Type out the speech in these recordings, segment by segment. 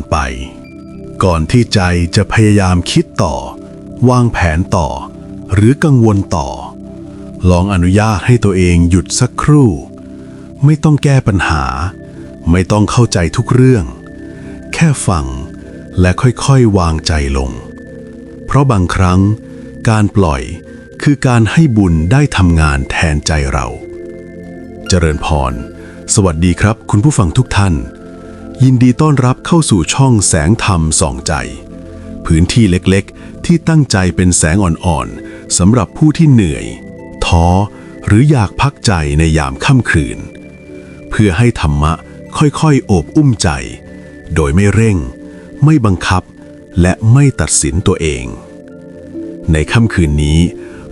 านไป ก่อนที่ใจจะพยายามคิดต่อ วางแผนต่อ หรือกังวลต่อ ลองอนุญาตให้ตัวเองหยุดสักครู่ ไม่ต้องแก้ปัญหา ไม่ต้องเข้าใจทุกเรื่อง แค่ฟังและค่อยๆวางใจลง เพราะบางครั้ง การปล่อยคือการให้บุญได้ทำงานแทนใจเรา เจริญพร สวัสดีครับ คุณผู้ฟังทุกท่าน ยินดีต้อนรับเข้าสู่ช่องแสงธรรมส่องใจ พื้นที่เล็กๆ ที่ตั้งใจเป็นแสงอ่อนๆสำหรับผู้ที่เหนื่อย ท้อ หรืออยากพักใจในยามค่ำคืน เพื่อให้ธรรมะค่อยๆ โอบอุ้มใจ โดยไม่เร่ง ไม่บังคับ และไม่ตัดสินตัวเอง ในค่ำคืนนี้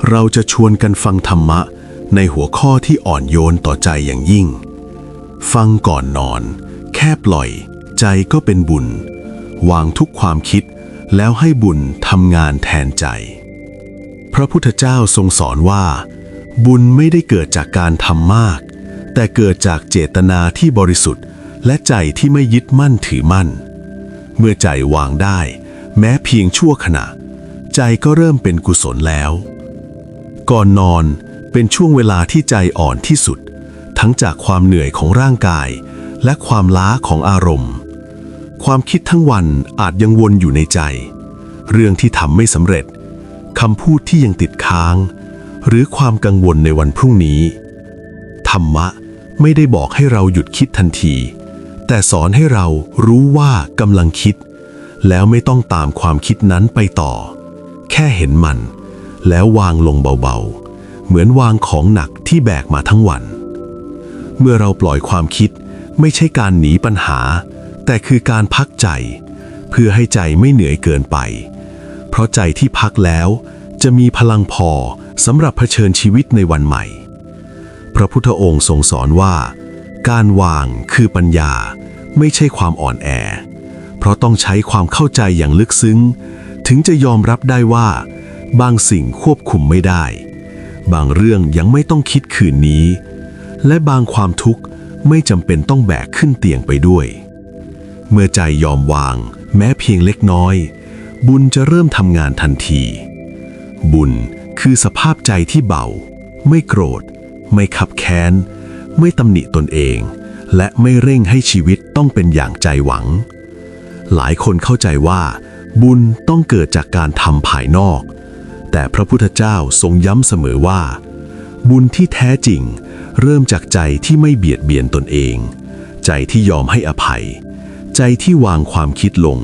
เราจะชวนกันฟังธรรมะในหัวข้อที่อ่อนโยนต่อใจอย่างยิ่ง ฟังก่อนนอน แค่ปล่อย ใจก็เป็นบุญ วางทุกความคิด แล้วให้บุญทำงานแทนใจ พระพุทธเจ้าทรงสอนว่า บุญไม่ได้เกิดจากการทำมาก แต่เกิดจากเจตนาที่บริสุทธิ์ และใจที่ไม่ยึดมั่นถือมั่น เมื่อใจวางได้ แม้เพียงชั่วขณะ ใจก็เริ่มเป็นกุศลแล้ว ก่อนนอนเป็นช่วงเวลาที่ใจอ่อนที่สุด ทั้งจากความเหนื่อยของร่างกาย และความล้าของอารมณ์ ความคิดทั้งวันอาจยังวนอยู่ในใจ เรื่องที่ทำไม่สำเร็จคำพูดที่ยังติดค้าง หรือความกังวลในวันพรุ่งนี้ ธรรมะไม่ได้บอกให้เราหยุดคิดทันที แต่สอนให้เรารู้ว่ากำลังคิด แล้วไม่ต้องตามความคิดนั้นไปต่อ แค่เห็นมัน แล้ววางลงเบาๆ เหมือนวางของหนักที่แบกมาทั้งวัน เมื่อเราปล่อยความคิด ไม่ใช่การหนีปัญหา แต่คือการพักใจ เพื่อให้ใจไม่เหนื่อยเกินไป เพราะใจที่พักแล้ว จะมีพลังพอสำหรับเผชิญชีวิตในวันใหม่ พระพุทธองค์ทรงสอนว่า การวางคือปัญญา ไม่ใช่ความอ่อนแอ เพราะต้องใช้ความเข้าใจอย่างลึกซึ้ง ถึงจะยอมรับได้ว่า บางสิ่งควบคุมไม่ได้ บางเรื่องยังไม่ต้องคิดคืนนี้ และบางความทุกข์ ไม่จำเป็นต้องแบกขึ้นเตียงไปด้วย เมื่อใจยอมวาง แม้เพียงเล็กน้อย บุญจะเริ่มทำงานทันที บุญคือสภาพใจที่เบา ไม่โกรธ ไม่ขับแค้น ไม่ตำหนิตนเอง และไม่เร่งให้ชีวิตต้องเป็นอย่างใจหวัง หลายคนเข้าใจว่า บุญต้องเกิดจากการทำภายนอก แต่พระพุทธเจ้าทรงย้ำเสมอว่า บุญที่แท้จริง เริ่มจากใจที่ไม่เบียดเบียนตนเอง ใจที่ยอมให้อภัย ใจที่วางความคิดลง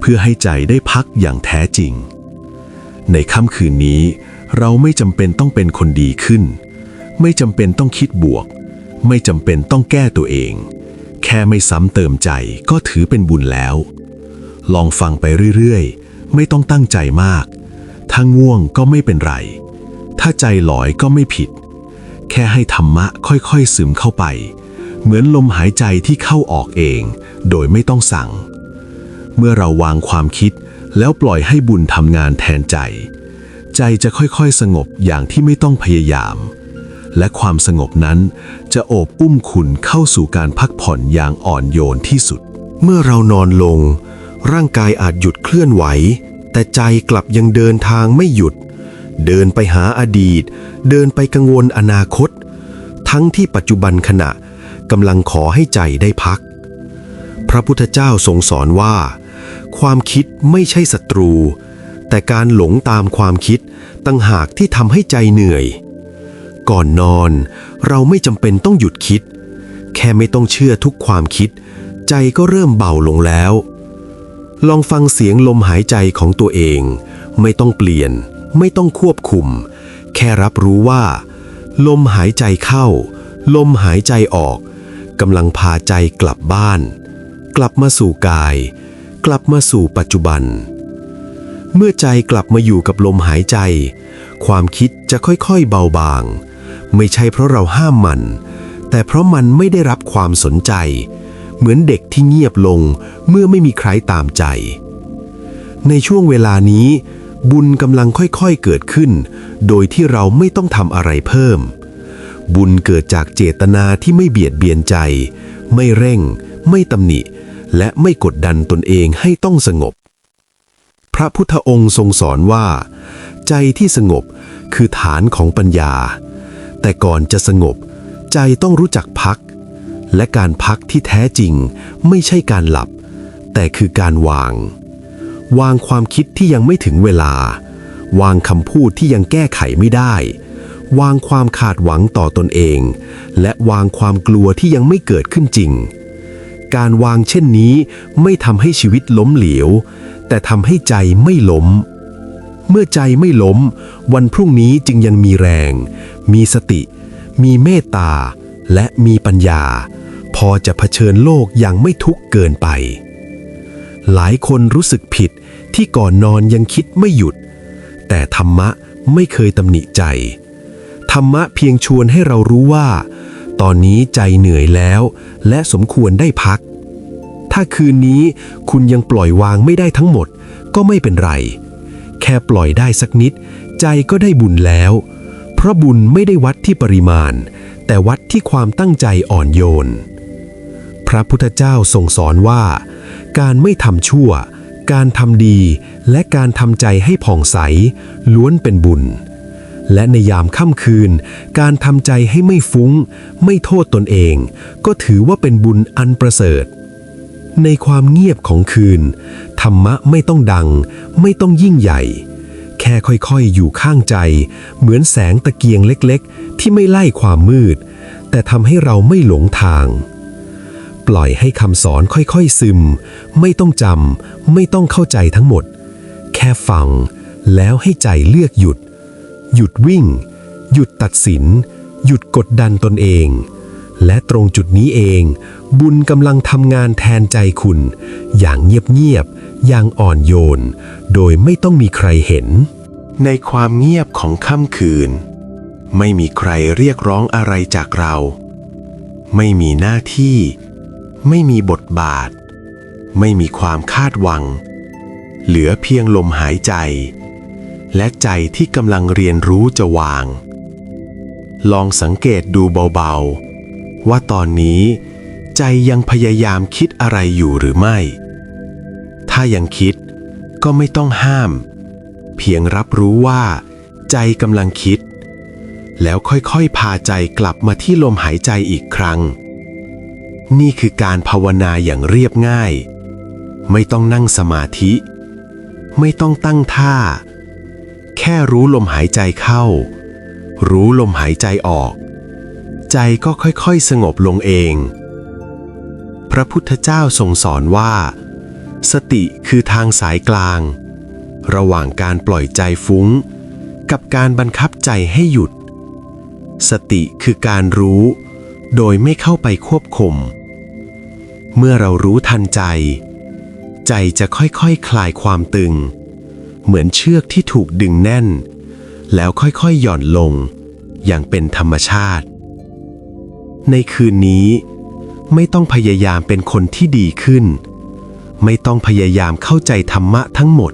เพื่อให้ใจได้พักอย่างแท้จริง ในค่ำคืนนี้ เราไม่จำเป็นต้องเป็นคนดีขึ้น ไม่จำเป็นต้องคิดบวก ไม่จำเป็นต้องแก้ตัวเอง แค่ไม่ซ้ำเติมใจก็ถือเป็นบุญแล้ว ลองฟังไปเรื่อยๆ ไม่ต้องตั้งใจมาก ถ้าง่วงก็ไม่เป็นไร ถ้าใจลอยก็ไม่ผิด แค่ให้ธรรมะค่อยๆซึมเข้าไป เหมือนลมหายใจที่เข้าออกเอง โดยไม่ต้องสั่ง เมื่อเราวางความคิดแล้วปล่อยให้บุญทำงานแทนใจ ใจจะค่อยๆสงบอย่างที่ไม่ต้องพยายาม และความสงบนั้นจะโอบอุ้มคุณเข้าสู่การพักผ่อนอย่างอ่อนโยนที่สุด เมื่อเรานอนลง ร่างกายอาจหยุดเคลื่อนไหว แต่ใจกลับยังเดินทางไม่หยุด เดินไปหาอดีต เดินไปกังวลอนาคต ทั้งที่ปัจจุบันขณะกำลังขอให้ใจได้พัก พระพุทธเจ้าทรงสอนว่า ความคิดไม่ใช่ศัตรู แต่การหลงตามความคิดตั้งหากที่ทำให้ใจเหนื่อย ก่อนนอนเราไม่จำเป็นต้องหยุดคิด แค่ไม่ต้องเชื่อทุกความคิด ใจก็เริ่มเบาลงแล้ว ลองฟังเสียงลมหายใจของตัวเอง ไม่ต้องเปลี่ยน ไม่ต้องควบคุม แค่รับรู้ว่า ลมหายใจเข้า ลมหายใจออกกำลังพาใจกลับบ้าน กลับมาสู่กาย กลับมาสู่ปัจจุบัน เมื่อใจกลับมาอยู่กับลมหายใจ ความคิดจะค่อยๆเบาบาง ไม่ใช่เพราะเราห้ามมัน แต่เพราะมันไม่ได้รับความสนใจ เหมือนเด็กที่เงียบลงเมื่อไม่มีใครตามใจ ในช่วงเวลานี้ บุญกำลังค่อยๆเกิดขึ้น โดยที่เราไม่ต้องทำอะไรเพิ่ม บุญเกิดจากเจตนาที่ไม่เบียดเบียนใจ ไม่เร่ง ไม่ตำหนิ และไม่กดดันตนเองให้ต้องสงบ พระพุทธองค์ทรงสอนว่า ใจที่สงบคือฐานของปัญญา แต่ก่อนจะสงบ ใจต้องรู้จักพัก และการพักที่แท้จริงไม่ใช่การหลับ แต่คือการวาง วางความคิดที่ยังไม่ถึงเวลา วางคำพูดที่ยังแก้ไขไม่ได้ วางความขาดหวังต่อตนเอง และวางความกลัวที่ยังไม่เกิดขึ้นจริง การวางเช่นนี้ไม่ทำให้ชีวิตล้มเหลว แต่ทำให้ใจไม่ล้ม เมื่อใจไม่ล้ม วันพรุ่งนี้จึงยังมีแรง มีสติ มีเมตตา และมีปัญญา พอจะเผชิญโลกอย่างไม่ทุกข์เกินไป หลายคนรู้สึกผิดที่ก่อนนอนยังคิดไม่หยุด แต่ธรรมะไม่เคยตำหนิใจ ธรรมะเพียงชวนให้เรารู้ว่า ตอนนี้ใจเหนื่อยแล้ว และสมควรได้พัก ถ้าคืนนี้คุณยังปล่อยวางไม่ได้ทั้งหมด ก็ไม่เป็นไร แค่ปล่อยได้สักนิด ใจก็ได้บุญแล้ว เพราะบุญไม่ได้วัดที่ปริมาณ แต่วัดที่ความตั้งใจอ่อนโยน พระพุทธเจ้าทรงสอนว่า การไม่ทำชั่ว การทำดี และการทำใจให้ผ่องใส ล้วนเป็นบุญ และในยามค่ำคืน การทำใจให้ไม่ฟุ้ง ไม่โทษตนเอง ก็ถือว่าเป็นบุญอันประเสริฐ ในความเงียบของคืน ธรรมะไม่ต้องดัง ไม่ต้องยิ่งใหญ่ แค่ค่อยๆ อยู่ข้างใจ เหมือนแสงตะเกียงเล็กๆ ที่ไม่ไล่ความมืด แต่ทำให้เราไม่หลงทาง ปล่อยให้คำสอนค่อยๆซึม ไม่ต้องจำไม่ต้องเข้าใจทั้งหมด แค่ฟัง แล้วให้ใจเลือกหยุด หยุดวิ่ง หยุดตัดสิน หยุดกดดันตนเอง และตรงจุดนี้เอง บุญกำลังทำงานแทนใจคุณ อย่างเงียบๆอย่างอ่อนโยน โดยไม่ต้องมีใครเห็น ในความเงียบของค่ำคืน ไม่มีใครเรียกร้องอะไรจากเรา ไม่มีหน้าที่ ไม่มีบทบาท ไม่มีความคาดหวัง เหลือเพียงลมหายใจ และใจที่กำลังเรียนรู้จะวาง ลองสังเกตดูเบาๆ ว่าตอนนี้ใจยังพยายามคิดอะไรอยู่หรือไม่ ถ้ายังคิดก็ไม่ต้องห้าม เพียงรับรู้ว่า ใจกำลังคิด แล้วค่อยๆ พาใจกลับมาที่ลมหายใจอีกครั้ง นี่คือการภาวนาอย่างเรียบง่าย ไม่ต้องนั่งสมาธิ ไม่ต้องตั้งท่า แค่รู้ลมหายใจเข้า รู้ลมหายใจออก ใจก็ค่อยๆสงบลงเอง พระพุทธเจ้าทรงสอนว่า สติคือทางสายกลาง ระหว่างการปล่อยใจฟุ้ง กับการบังคับใจให้หยุด สติคือการรู้โดยไม่เข้าไปควบคุม เมื่อเรารู้ทันใจ ใจจะค่อยๆคคลายความตึง เหมือนเชือกที่ถูกดึงแน่น แล้วค่อยๆหย่อนลง อย่างเป็นธรรมชาติ ในคืนนี้ ไม่ต้องพยายามเป็นคนที่ดีขึ้น ไม่ต้องพยายามเข้าใจธรรมะทั้งหมด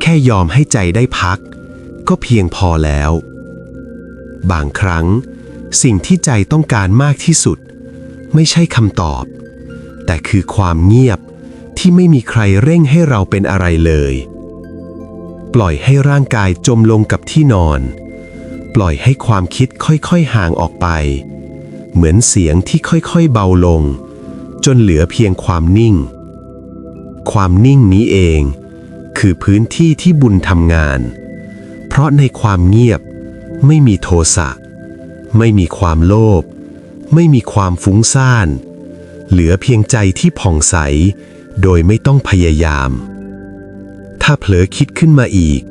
แค่ยอมให้ใจได้พัก ก็เพียงพอแล้ว บางครั้ง สิ่งที่ใจต้องการมากที่สุด ไม่ใช่คำตอบ แต่คือความเงียบที่ไม่มีใครเร่งให้เราเป็นอะไรเลย ปล่อยให้ร่างกายจมลงกับที่นอน ปล่อยให้ความคิดค่อยๆห่างออกไป เหมือนเสียงที่ค่อยๆเบาลง จนเหลือเพียงความนิ่ง ความนิ่งนี้เอง คือพื้นที่ที่บุญทำงาน เพราะในความเงียบไม่มีโทสะ ไม่มีความโลภไม่มีความฟุ้งซ่าน เหลือเพียงใจที่ผ่องใส โดยไม่ต้องพยายาม ถ้าเผลอคิดขึ้นมาอีก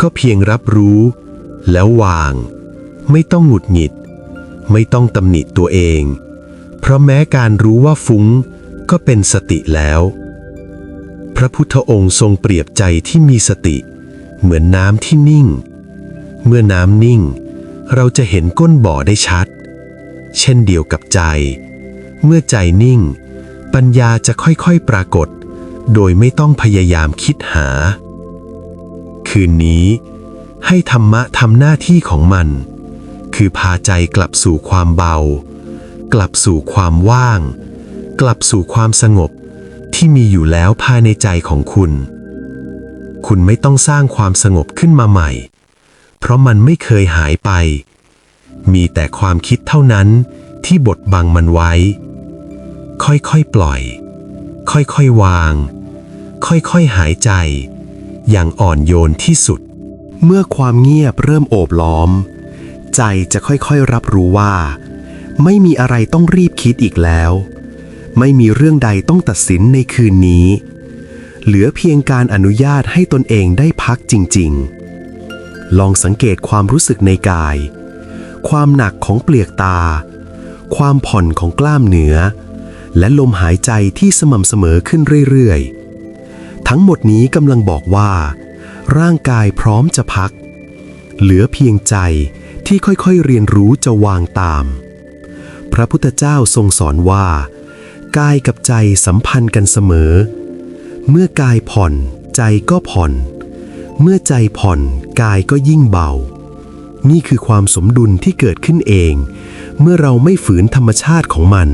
ก็เพียงรับรู้ แล้ววาง ไม่ต้องหงุดหงิด ไม่ต้องตำหนิตัวเอง เพราะแม้การรู้ว่าฟุ้งก็เป็นสติแล้ว พระพุทธองค์ทรงเปรียบใจที่มีสติ เหมือนน้ำที่นิ่ง เมื่อน้ำนิ่ง เราจะเห็นก้นบ่อได้ชัด เช่นเดียวกับใจ เมื่อใจนิ่ง ปัญญาจะค่อยๆปรากฏ โดยไม่ต้องพยายามคิดหา คืนนี้ ให้ธรรมะทำหน้าที่ของมัน คือพาใจกลับสู่ความเบา กลับสู่ความว่าง กลับสู่ความสงบที่มีอยู่แล้วภายในใจของคุณ คุณไม่ต้องสร้างความสงบขึ้นมาใหม่ เพราะมันไม่เคยหายไป มีแต่ความคิดเท่านั้นที่บดบังมันไว้ ค่อยๆปล่อย ค่อยๆวาง ค่อยๆหายใจ อย่างอ่อนโยนที่สุด เมื่อความเงียบเริ่มโอบล้อม ใจจะค่อยๆรับรู้ว่า ไม่มีอะไรต้องรีบคิดอีกแล้ว ไม่มีเรื่องใดต้องตัดสินในคืนนี้ เหลือเพียงการอนุญาตให้ตนเองได้พักจริง ๆ ลองสังเกตความรู้สึกในกาย ความหนักของเปลือกตา ความผ่อนของกล้ามเนื้อ และลมหายใจที่สม่ำเสมอขึ้นเรื่อยๆ ทั้งหมดนี้กำลังบอกว่า ร่างกายพร้อมจะพัก เหลือเพียงใจที่ค่อยๆเรียนรู้จะวางตาม พระพุทธเจ้าทรงสอนว่า กายกับใจสัมพันธ์กันเสมอ เมื่อกายผ่อนใจก็ผ่อน เมื่อใจผ่อนกายก็ยิ่งเบา นี่คือความสมดุลที่เกิดขึ้นเอง เมื่อเราไม่ฝืนธรรมชาติของมัน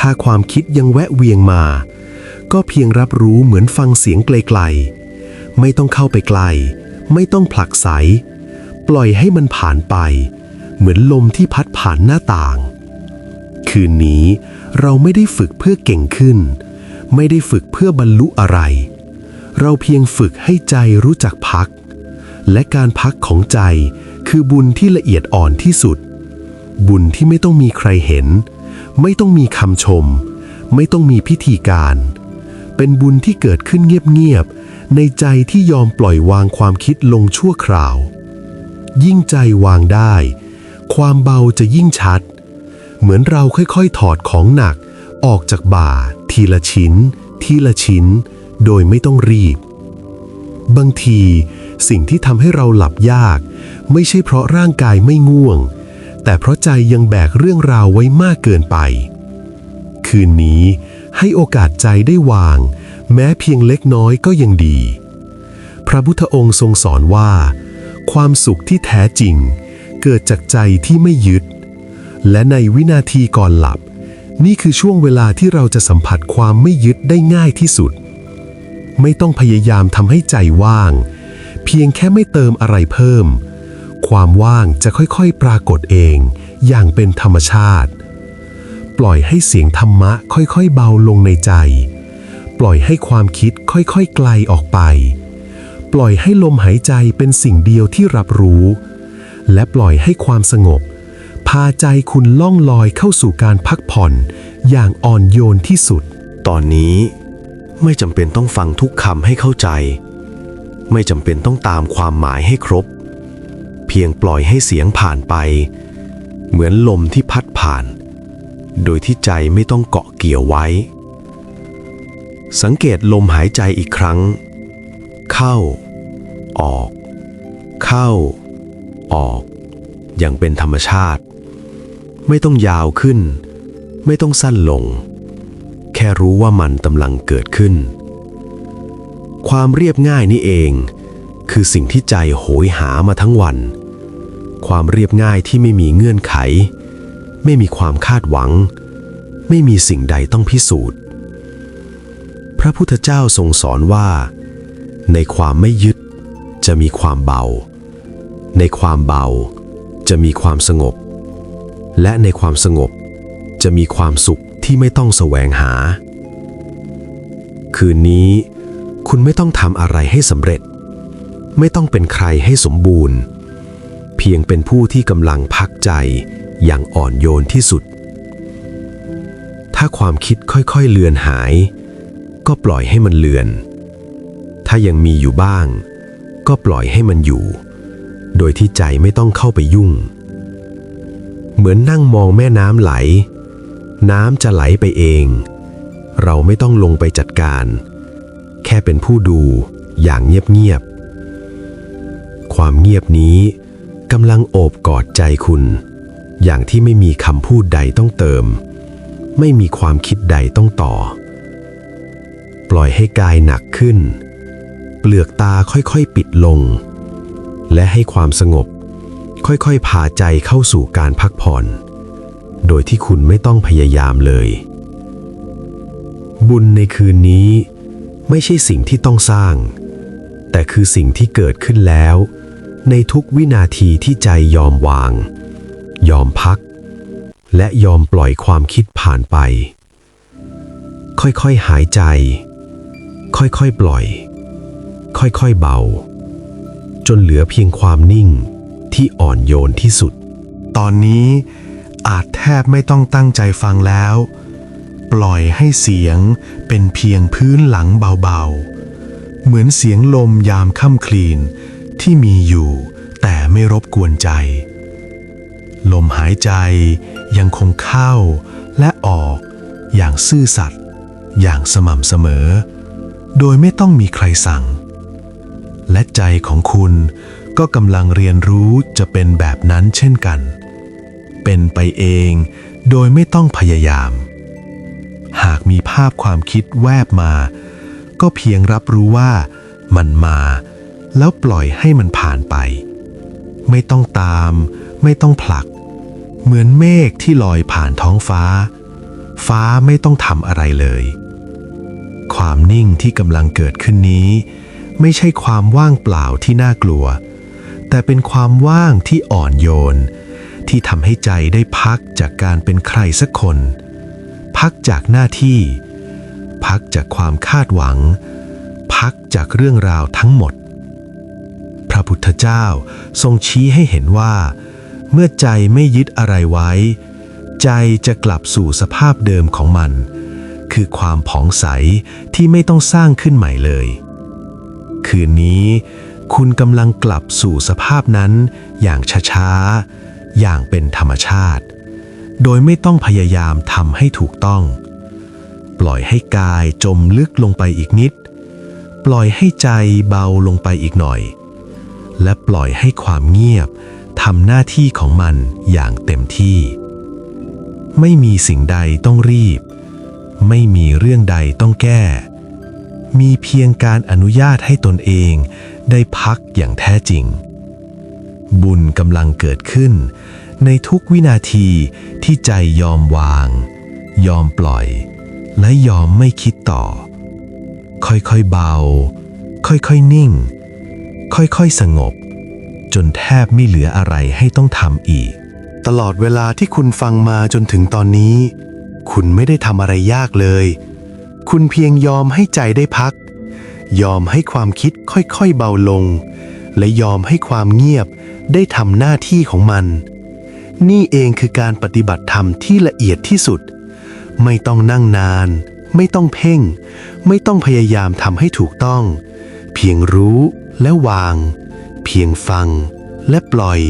ถ้าความคิดยังแวะเวียงมา ก็เพียงรับรู้เหมือนฟังเสียงไกลๆ ไม่ต้องเข้าไปไกล ไม่ต้องผลักไส ปล่อยให้มันผ่านไป เหมือนลมที่พัดผ่านหน้าต่าง คืนนี้เราไม่ได้ฝึกเพื่อเก่งขึ้น ไม่ได้ฝึกเพื่อบรรลุอะไร เราเพียงฝึกให้ใจรู้จักพัก และการพักของใจคือบุญที่ละเอียดอ่อนที่สุด บุญที่ไม่ต้องมีใครเห็น ไม่ต้องมีคำชม ไม่ต้องมีพิธีการ เป็นบุญที่เกิดขึ้นเงียบๆ ในใจที่ยอมปล่อยวางความคิดลงชั่วคราว ยิ่งใจวางได้ ความเบาจะยิ่งชัด เหมือนเราค่อยๆ ถอดของหนัก ออกจากบ่า ทีละชิ้น ทีละชิ้น โดยไม่ต้องรีบ บางที สิ่งที่ทำให้เราหลับยาก ไม่ใช่เพราะร่างกายไม่ง่วง แต่เพราะใจยังแบกเรื่องราวไว้มากเกินไป คืนนี้ให้โอกาสใจได้วาง แม้เพียงเล็กน้อยก็ยังดี พระพุทธองค์ทรงสอนว่า ความสุขที่แท้จริง เกิดจากใจที่ไม่ยึด และในวินาทีก่อนหลับ นี่คือช่วงเวลาที่เราจะสัมผัสความไม่ยึดได้ง่ายที่สุด ไม่ต้องพยายามทำให้ใจว่าง เพียงแค่ไม่เติมอะไรเพิ่ม ความว่างจะค่อยๆปรากฏเองอย่างเป็นธรรมชาติ ปล่อยให้เสียงธรรมะค่อยๆเบาลงในใจ ปล่อยให้ความคิดค่อยๆไกลออกไป ปล่อยให้ลมหายใจเป็นสิ่งเดียวที่รับรู้ และปล่อยให้ความสงบ พาใจคุณล่องลอยเข้าสู่การพักผ่อนอย่างอ่อนโยนที่สุด ตอนนี้ไม่จำเป็นต้องฟังทุกคำให้เข้าใจ ไม่จำเป็นต้องตามความหมายให้ครบ เพียงปล่อยให้เสียงผ่านไป เหมือนลมที่พัดผ่าน โดยที่ใจไม่ต้องเกาะเกี่ยวไว้ สังเกตลมหายใจอีกครั้ง เข้า ออก เข้า ออก อย่างเป็นธรรมชาติ ไม่ต้องยาวขึ้น ไม่ต้องสั้นลง แค่รู้ว่ามันกำลังเกิดขึ้น ความเรียบง่ายนี่เองคือสิ่งที่ใจโหยหามาทั้งวัน ความเรียบง่ายที่ไม่มีเงื่อนไข ไม่มีความคาดหวัง ไม่มีสิ่งใดต้องพิสูจน์ พระพุทธเจ้าทรงสอนว่า ในความไม่ยึดจะมีความเบา ในความเบาจะมีความสงบ และในความสงบจะมีความสุขที่ไม่ต้องแสวงหา คืนนี้คุณไม่ต้องทำอะไรให้สำเร็จ ไม่ต้องเป็นใครให้สมบูรณ์ เพียงเป็นผู้ที่กำลังพักใจอย่างอ่อนโยนที่สุด ถ้าความคิดค่อยๆเลือนหาย ก็ปล่อยให้มันเลือน ถ้ายังมีอยู่บ้าง ก็ปล่อยให้มันอยู่ โดยที่ใจไม่ต้องเข้าไปยุ่ง เหมือนนั่งมองแม่น้ำไหล น้ำจะไหลไปเอง เราไม่ต้องลงไปจัดการ แค่เป็นผู้ดูอย่างเงียบๆความเงียบนี้ กำลังโอบกอดใจคุณ อย่างที่ไม่มีคำพูดใดต้องเติม ไม่มีความคิดใดต้องต่อ ปล่อยให้กายหนักขึ้น เปลือกตาค่อยๆปิดลง และให้ความสงบ ค่อยๆพาใจเข้าสู่การพักผ่อน โดยที่คุณไม่ต้องพยายามเลย บุญในคืนนี้ ไม่ใช่สิ่งที่ต้องสร้าง แต่คือสิ่งที่เกิดขึ้นแล้ว ในทุกวินาทีที่ใจยอมวาง ยอมพัก และยอมปล่อยความคิดผ่านไป ค่อยๆหายใจ ค่อยๆปล่อย ค่อยๆเบา จนเหลือเพียงความนิ่งที่อ่อนโยนที่สุด ตอนนี้อาจแทบไม่ต้องตั้งใจฟังแล้ว ปล่อยให้เสียงเป็นเพียงพื้นหลังเบาๆ เหมือนเสียงลมยามค่ำคลีน ที่มีอยู่แต่ไม่รบกวนใจ ลมหายใจยังคงเข้าและออกอย่างซื่อสัตย์อย่างสม่ำเสมอ โดยไม่ต้องมีใครสั่ง และใจของคุณก็กำลังเรียนรู้จะเป็นแบบนั้นเช่นกัน เป็นไปเองโดยไม่ต้องพยายาม หากมีภาพความคิดแวบมา ก็เพียงรับรู้ว่ามันมา แล้วปล่อยให้มันผ่านไป ไม่ต้องตาม ไม่ต้องผลัก เหมือนเมฆที่ลอยผ่านท้องฟ้า ฟ้าไม่ต้องทำอะไรเลย ความนิ่งที่กำลังเกิดขึ้นนี้ ไม่ใช่ความว่างเปล่าที่น่ากลัว แต่เป็นความว่างที่อ่อนโยน ที่ทำให้ใจได้พักจากการเป็นใครสักคน พักจากหน้าที่ พักจากความคาดหวัง พักจากเรื่องราวทั้งหมด พระพุทธเจ้าทรงชี้ให้เห็นว่า เมื่อใจไม่ยึดอะไรไว้ ใจจะกลับสู่สภาพเดิมของมัน คือความผ่องใสที่ไม่ต้องสร้างขึ้นใหม่เลย คืนนี้ คุณกำลังกลับสู่สภาพนั้นอย่างช้าๆ อย่างเป็นธรรมชาติ โดยไม่ต้องพยายามทำให้ถูกต้อง ปล่อยให้กายจมลึกลงไปอีกนิด ปล่อยให้ใจเบาลงไปอีกหน่อย และปล่อยให้ความเงียบทำหน้าที่ของมันอย่างเต็มที่ ไม่มีสิ่งใดต้องรีบ ไม่มีเรื่องใดต้องแก้ มีเพียงการอนุญาตให้ตนเองได้พักอย่างแท้จริง บุญกำลังเกิดขึ้น ในทุกวินาทีที่ใจยอมวาง ยอมปล่อย และยอมไม่คิดต่อ ค่อยๆเบา ค่อยๆนิ่ง ค่อยๆสงบ จนแทบไม่เหลืออะไรให้ต้องทำอีก ตลอดเวลาที่คุณฟังมาจนถึงตอนนี้ คุณไม่ได้ทำอะไรยากเลย คุณเพียงยอมให้ใจได้พัก ยอมให้ความคิดค่อยๆเบาลง และยอมให้ความเงียบได้ทำหน้าที่ของมัน นี่เองคือการปฏิบัติธรรมที่ละเอียดที่สุด ไม่ต้องนั่งนาน ไม่ต้องเพ่ง ไม่ต้องพยายามทำให้ถูกต้อง เพียงรู้ และวาง เพียงฟังและปล่อย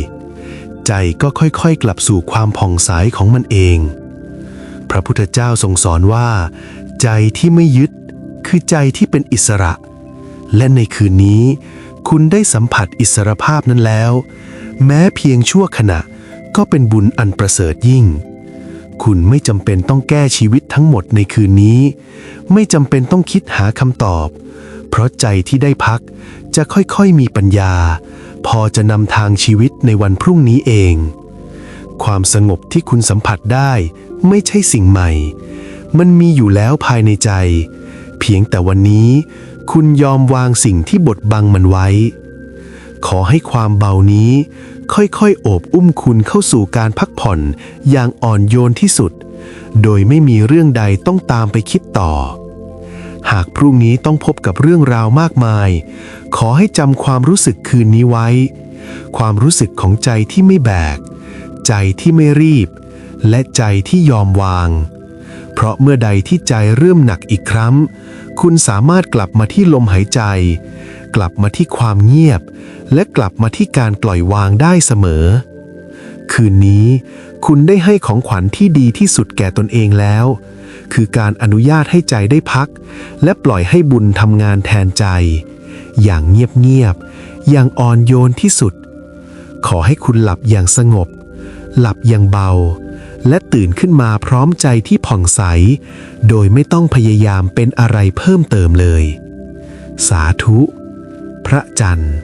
ใจก็ค่อยๆ กลับสู่ความผ่องใสของมันเอง พระพุทธเจ้าทรงสอนว่า ใจที่ไม่ยึดคือใจที่เป็นอิสระ และในคืนนี้ คุณได้สัมผัสอิสรภาพนั้นแล้ว แม้เพียงชั่วขณะก็เป็นบุญอันประเสริฐยิ่ง คุณไม่จำเป็นต้องแก้ชีวิตทั้งหมดในคืนนี้ ไม่จำเป็นต้องคิดหาคำตอบ เพราะใจที่ได้พัก จะค่อยๆมีปัญญา พอจะนำทางชีวิตในวันพรุ่งนี้เอง ความสงบที่คุณสัมผัสได้ไม่ใช่สิ่งใหม่ มันมีอยู่แล้วภายในใจ เพียงแต่วันนี้คุณยอมวางสิ่งที่บดบังมันไว้ ขอให้ความเบานี้ ค่อยๆ โอบอุ้มคุณเข้าสู่การพักผ่อนอย่างอ่อนโยนที่สุด โดยไม่มีเรื่องใดต้องตามไปคิดต่อ หากพรุ่งนี้ต้องพบกับเรื่องราวมากมาย ขอให้จำความรู้สึกคืนนี้ไว้ ความรู้สึกของใจที่ไม่แบก ใจที่ไม่รีบ และใจที่ยอมวาง เพราะเมื่อใดที่ใจเริ่มหนักอีกครั้ง คุณสามารถกลับมาที่ลมหายใจ กลับมาที่ความเงียบ และกลับมาที่การปล่อยวางได้เสมอ คืนนี้ คุณได้ให้ของขวัญที่ดีที่สุดแก่ตนเองแล้ว คือการอนุญาตให้ใจได้พัก และปล่อยให้บุญทำงานแทนใจ อย่างเงียบๆอย่างอ่อนโยนที่สุด ขอให้คุณหลับอย่างสงบ หลับอย่างเบา และตื่นขึ้นมาพร้อมใจที่ผ่องใส โดยไม่ต้องพยายามเป็นอะไรเพิ่มเติมเลย สาธุ พระจันทร์